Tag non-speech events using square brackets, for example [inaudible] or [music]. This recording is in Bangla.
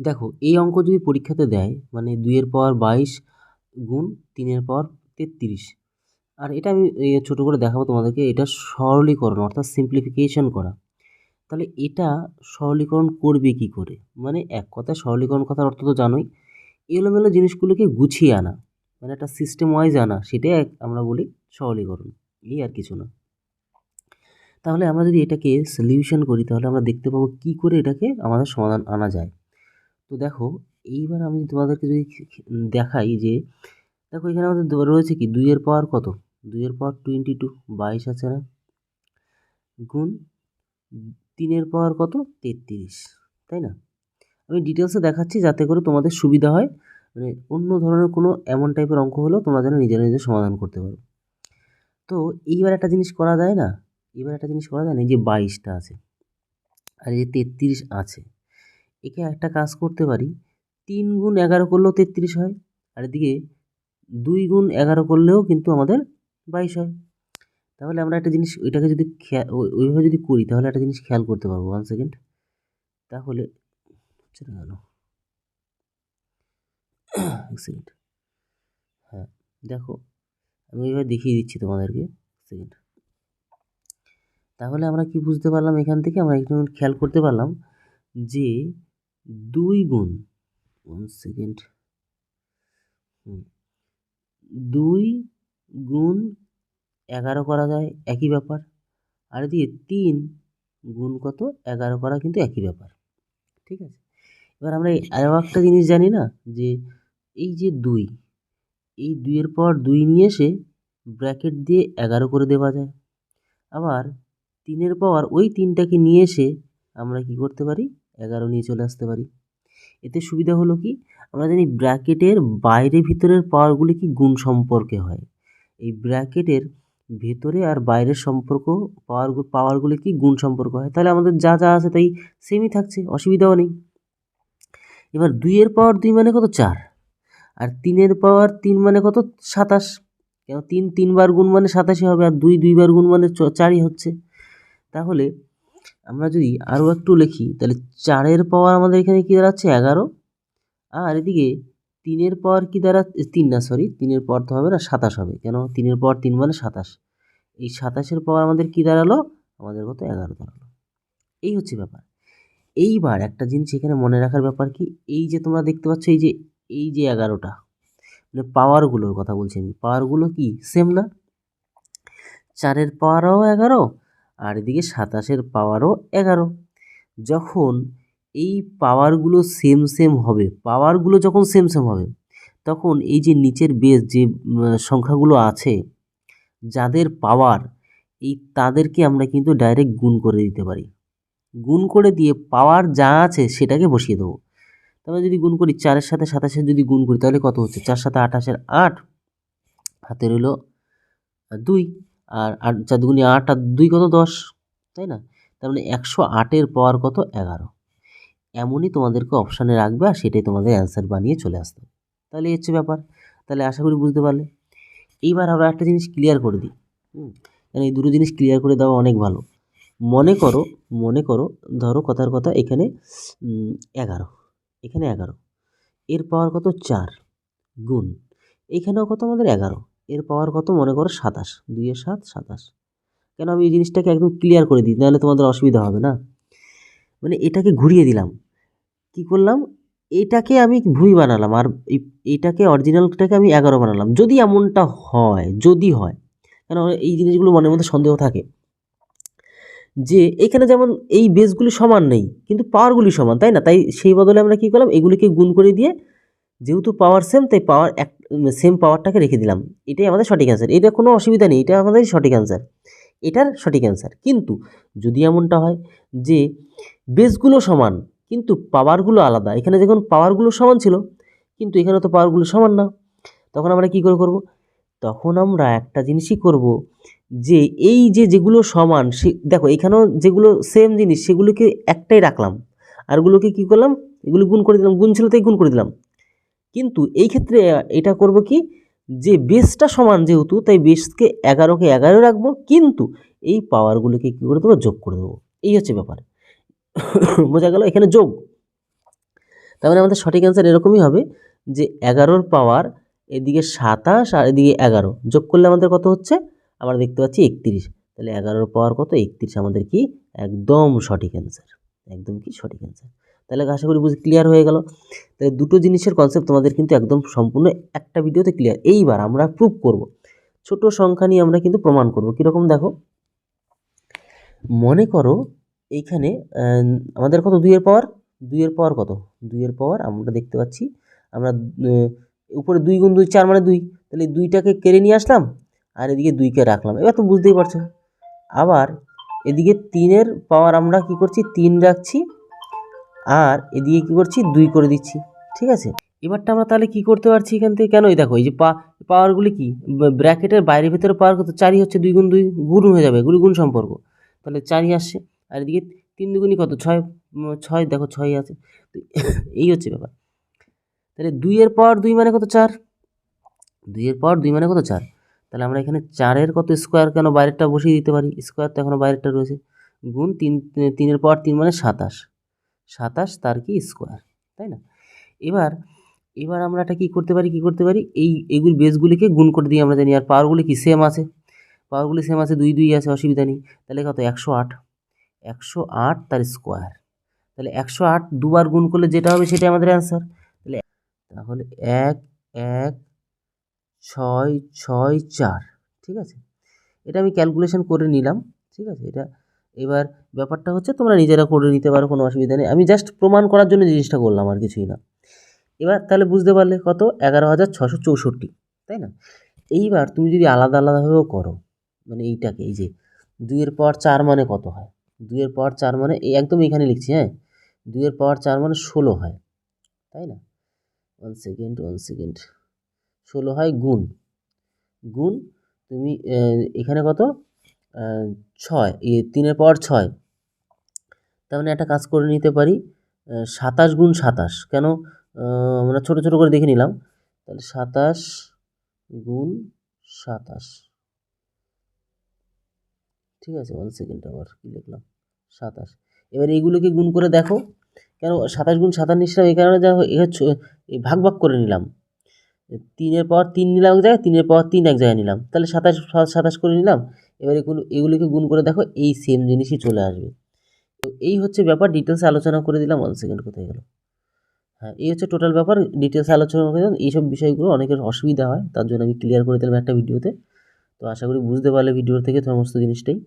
দেখো, এই অঙ্ক যদি পরীক্ষাতে দেয় মানে দুইয়ের পাওয়ার বাইশ গুণ তিনের পাওয়ার তেত্রিশ। আর এটা আমি ছোটো করে দেখাবো তোমাদেরকে, এটা সরলীকরণ, অর্থাৎ সিম্পলিফিকেশন করা। তাহলে এটা সরলীকরণ করবে কি করে? মানে এক কথায় সরলীকরণ কথার অর্থ তো জানোই, এলোমেলো জিনিসগুলোকে গুছিয়ে আনা মানে একটা সিস্টেম ওয়াইজ আনা, সেটাই আমরা বলি সরলীকরণ। এই আর কিছু না? তাহলে আমরা যদি এটাকে সলিউশন করি, তাহলে আমরা দেখতে পাবো কী করে এটাকে আমাদের সমাধান আনা যায়। তো দেখো, এইবার আমি তোমাদেরকে যদি দেখাই যে, দেখো এখানে আমাদের রয়েছে কি? দুইয়ের পাওয়ার কত? দুইয়ের পাওয়ার টোয়েন্টি টু, বাইশ আছে না? গুণ তিনের পাওয়ার কত? তেত্রিশ, তাই না? আমি ডিটেলসে দেখাচ্ছি যাতে করে তোমাদের সুবিধা হয়। মানে অন্য ধরনের কোনো এমন টাইপের অঙ্ক হলেও তোমরা যেন নিজেরা নিজে সমাধান করতে পারো। তো এইবার একটা জিনিস করা যায় না? এবার একটা জিনিস করা যায় না? যে বাইশটা আছে, আর এই যে তেত্রিশ আছে একে একটা কাজ করতে পারি। তিন গুণ এগারো করলেও তেত্রিশ হয়, আর এদিকে দুই গুণ এগারো করলেও কিন্তু আমাদের বাইশ হয়। তাহলে আমরা একটা জিনিস ওইটাকে যদি খেয়াল ওইভাবে যদি করি, তাহলে একটা জিনিস খেয়াল করতে পারব। ওয়ান সেকেন্ড তাহলে সেকেন্ড হ্যাঁ দেখো, আমি ওইভাবে দেখিয়ে দিচ্ছি তোমাদেরকে। সেকেন্ড তাহলে আমরা কি বুঝতে পারলাম এখান থেকে? আমরা একটু খেয়াল করতে পারলাম যে দুই গুণ ওয়ান সেকেন্ড দুই গুণ এগারো করা যায়, একই ব্যাপার। আর দিয়ে তিন গুণ কত, এগারো করা কিন্তু একই ব্যাপার, ঠিক আছে? এবার আমরা আরও একটা জিনিস জানি না, যে এই যে দুই, এই দুইয়ের পর দুই নিয়ে এসে ব্র্যাকেট দিয়ে এগারো করে দেওয়া যায়। আবার তিনের পাওয়ার ওই তিনটাকে নিয়ে এসে আমরা কি করতে পারি? এগারো নিয়ে চলে আসতে পারি। এতে সুবিধা হলো কি? আমরা জানি ব্র্যাকেটের বাইরে ভিতরের পাওয়ারগুলি কি গুণ সম্পর্কে হয়। এই ব্র্যাকেটের ভেতরে আর বাইরের সম্পর্ক পাওয়ার পাওয়ারগুলি কি গুণ সম্পর্ক হয়? তাহলে আমাদের যা যা আছে তাই সেমই থাকছে, অসুবিধাও নেই। এবার দুইয়ের পাওয়ার দুই মানে কত? চার। আর তিনের পাওয়ার তিন মানে কত? সাতাশ। কেন? তিন তিনবার গুণ মানে সাতাশই হবে, আর দুই দুইবার গুণ মানে চারই হচ্ছে। তাহলে আমরা যদি আরও একটু লিখি, তাহলে চারের পাওয়ার আমাদের এখানে কী দাঁড়াচ্ছে? এগারো। আর এদিকে তিনের পাওয়ার কী দাঁড়া তিন না সরি তিনের পাওয়ার তো হবে না, সাতাশ হবে। কেন? তিনের পাওয়ার তিন মানে সাতাশ। এই সাতাশের পাওয়ার আমাদের কী দাঁড়াল? আমাদের কত? এগারো দাঁড়াল। এই হচ্ছে ব্যাপার। এইবার একটা জিনিস এখানে মনে রাখার ব্যাপার কি, এই যে তোমরা দেখতে পাচ্ছ, এই যে এই যে এগারোটা মানে পাওয়ারগুলোর কথা বলছি আমি। পাওয়ারগুলো কি? সেম না? চারের পাওয়ারও এগারো আর এদিকে সাতাশের পাওয়ারও এগারো। যখন এই পাওয়ারগুলো সেম সেম হবে পাওয়ারগুলো যখন সেম সেম হবে, তখন এই যে নিচের বেস যে সংখ্যাগুলো আছে, যাদের পাওয়ার এই তাদেরকে আমরা কিন্তু ডাইরেক্ট গুণ করে দিতে পারি। গুণ করে দিয়ে পাওয়ার যা আছে সেটাকে বসিয়ে দেবো। তারপরে যদি গুণ করি চারের সাথে সাতাশের যদি গুণ করি, তাহলে কত হচ্ছে? চার সাথে আঠাশের আট হাতে রইল দুই। আর আট চার দুগুনি আট আর দুই কত দশ? তাই না? তার মানে একশো আটের পাওয়ার কত? এগারো। এমনই তোমাদেরকে অপশানে রাখবে আর সেটাই তোমাদের অ্যান্সার বানিয়ে চলে আসতে তাহলে এই হচ্ছে ব্যাপার। তাহলে আশা করি বুঝতে পারলে। এইবার আমরা একটা জিনিস ক্লিয়ার করে দিই। হুম? কারণ এই দুটো জিনিস ক্লিয়ার করে দেওয়া অনেক ভালো। মনে করো মনে করো, ধরো কথার কথা এখানে এগারো। এখানে এগারো। এর পাওয়ার কত? চার গুণ। এখানেও কত? আমাদের এগারো। এর পাওয়ার কত? মনে করো সাতাশ। দুইয়ের সাত, সাতাশ। কেন আমি এই জিনিসটাকে একদম ক্লিয়ার করে দিই? নাহলে তোমাদের অসুবিধা হবে না। মানে এটাকে ঘুরিয়ে দিলাম। কি করলাম? এটাকে আমি ভুঁই বানালাম আর এইটাকে অরিজিনালটাকে আমি এগারো বানালাম। যদি এমনটা হয়, যদি হয়, কেন এই জিনিসগুলো মনের মধ্যে সন্দেহ থাকে যে এখানে যেমন এই বেসগুলি সমান নেই, কিন্তু পাওয়ারগুলি সমান, তাই না? তাই সেই বদলে আমরা কী করলাম? এগুলিকে গুণ করে দিয়ে যেহেতু পাওয়ার সেম তাই পাওয়ার এক সেম পাওয়ারটাকে রেখে দিলাম। এটাই আমাদের সঠিক অ্যান্সার এটা কোনো অসুবিধা নেই, এটা আমাদের সঠিক অ্যান্সার এটার সঠিক অ্যান্সার কিন্তু যদি এমনটা হয় যে বেসগুলো সমান, কিন্তু পাওয়ারগুলো আলাদা। এখানে দেখুন পাওয়ারগুলো সমান ছিল, কিন্তু এখানে তো পাওয়ারগুলো সমান না। তখন আমরা কী করে করব? তখন আমরা একটা জিনিসই করব যে এই যে যেগুলো সমান, সে, দেখো এখানেও যেগুলো সেম জিনিস, সেগুলোকে একটাই রাখলাম। আরগুলোকে কী করলাম? এগুলো গুণ করে দিলাম। গুণ ছিল তাই গুণ করে দিলাম। কিন্তু এই ক্ষেত্রে এটা করব কি? যে বেসটা সমান যেহেতু, তাই বেসকে এগারোকে এগারো রাখব, কিন্তু এই পাওয়ারগুলোকে কী করে দেবো? যোগ করে দেবো। এই হচ্ছে ব্যাপার। [coughs] বোঝা গেল এখানে যোগ। তার মানে আমাদের সঠিক অ্যান্সার এরকমই হবে যে এগারোর পাওয়ার এদিকে সাতাশ আর এদিকে এগারো। যোগ করলে আমাদের কত হচ্ছে? আমরা দেখতে পাচ্ছি একত্রিশ। তাহলে এগারোর পাওয়ার কত? একত্রিশ। আমাদের কি? একদম সঠিক অ্যান্সার একদম কি? সঠিক অ্যান্সার তাহলে আশা করি বুঝে ক্লিয়ার হয়ে গেল। তাহলে দুটো জিনিসের কনসেপ্ট তোমাদের কিন্তু একদম সম্পূর্ণ একটা ভিডিওতে ক্লিয়ার এইবার আমরা প্রুভ করব। ছোট সংখ্যা নিয়ে আমরা কিন্তু প্রমাণ করব। কীরকম দেখো? মনে করো এইখানে আমাদের কত? দুইয়ের পাওয়ার দুইয়ের পাওয়ার কত? দুইয়ের পাওয়ার আমরা দেখতে পাচ্ছি। আমরা উপরে দুই গুণ দুই, চার মানে দুই। তাহলে দুইটাকে কেড়ে নিয়ে আসলাম আর এদিকে দুইকে রাখলাম। এবার তো বুঝতেই পারছ। আবার এদিকে তিনের পাওয়ার আমরা কি করছি? তিন রাখছি। আর এদিকে কি করছি? দুই করে দিচ্ছি, ঠিক আছে? এবারটা আমরা তাহলে কি করতে পারছি এখান থেকে? কেন? এই দেখো, এই যে পা পাওয়ারগুলি কি? ব্র্যাকেটের বাইরে ভেতরে পাওয়ার কত? চারই হচ্ছে দুই গুণ দুই, গুণ হয়ে যাবে, গুলি গুণ সম্পর্ক। তাহলে চারই আসছে, আর এদিকে তিন দুগুণই কত? ছয় ছয়, দেখো ছয় আছে। তো [laughs] এই হচ্ছে ব্যাপার। তাহলে দুইয়ের পাওয়ার দুই মানে কত? চার। দুইয়ের পাওয়ার দুই মানে কত? চার। তাহলে আমরা এখানে চারের কত স্কোয়ার কেন বাইরেরটা বসিয়ে দিতে পারি? স্কোয়ার তো এখনও বাইরেরটা রয়েছে। গুণ তিন, তিনের পাওয়ার তিন মানে সাতাশ। সাতাশ, তার কি স্কোয়ার তাই না? এবার এবার আমরা এটা কী করতে পারি, কী করতে পারি? এই এইগুলি বেসগুলিকে গুণ করে দিয়ে আমরা জানি, আর পাওয়ারগুলি কি সেম আছে? পাওয়ারগুলি সেম আছে, দুই দুই আছে, অসুবিধা নেই। তাহলে কত? একশো আট। একশো আট, তার স্কোয়ার তাহলে একশো আট দুবার গুণ করলে যেটা হবে সেটাই আমাদের অ্যান্সার তাহলে তাহলে এক এক, ছয় ছয়, চার, ঠিক আছে? এটা আমি ক্যালকুলেশন করে নিলাম, ঠিক আছে? এটা এবার ব্যাপারটা হচ্ছে তোমরা নিজেরা করে নিতে পারো, কোনো অসুবিধা নেই। আমি জাস্ট প্রমাণ করার জন্য জিনিসটা করলাম, আর কিছুই না। এবার তাহলে বুঝতে পারলে কত? এগারো হাজার ছশো চৌষট্টি, তাই না? এইবার তুমি যদি আলাদা আলাদাভাবেও করো মানে এইটাকে, এই যে দুইয়ের পাওয়ার চার মানে কত হয়? দুইয়ের পাওয়ার চার মানে এই একদম এখানে লিখছি হ্যাঁ? দুইয়ের পাওয়ার চার মানে ষোলো হয়, তাই না? ওয়ান সেকেন্ড ওয়ান সেকেন্ড ষোলো হয় গুণ। গুণ, তুমি এখানে কত? ছয়, এ, তিনের পাওয়ার ছয়। তার মানে একটা কাজ করে নিতে পারি সাতাশ গুণ সাতাশ। কেন? আমরা ছোটো ছোটো করে দেখে নিলাম। তাহলে সাতাশ গুণ সাতাশ। ঠিক আছে ওয়ান সেকেন্ড আবার কী লিখলাম? সাতাশ। এবার এইগুলোকে গুণ করে দেখো। কেন? সাতাশ গুণ সাতাশ নিচ্ছিলাম, এই কারণে যা ভাগ ভাগ করে নিলাম। তিনের পাওয়ার তিন নিলাম এক জায়গায়, তিনের পাওয়ার তিন এক জায়গায় নিলাম। তাহলে সাতাশ সাতাশ করে নিলাম। এবার এগুলো, এগুলিকে গুণ করে দেখো এই সেম জিনিসই চলে আসবে। তো এই হচ্ছে ব্যাপার ডিটেলসে আলোচনা করে দিলাম ওয়ান সেকেন্ড কোথায় গেল? হ্যাঁ এই হচ্ছে টোটাল ব্যাপার ডিটেলসে আলোচনা করে দিলাম। এইসব বিষয়গুলো অনেকের অসুবিধা হয়, তার জন্য আমি ক্লিয়ার করে দিলাম একটা ভিডিওতে তো। আশা করি বুঝতে পারলে ভিডিওর থেকে সমস্ত জিনিসটাই।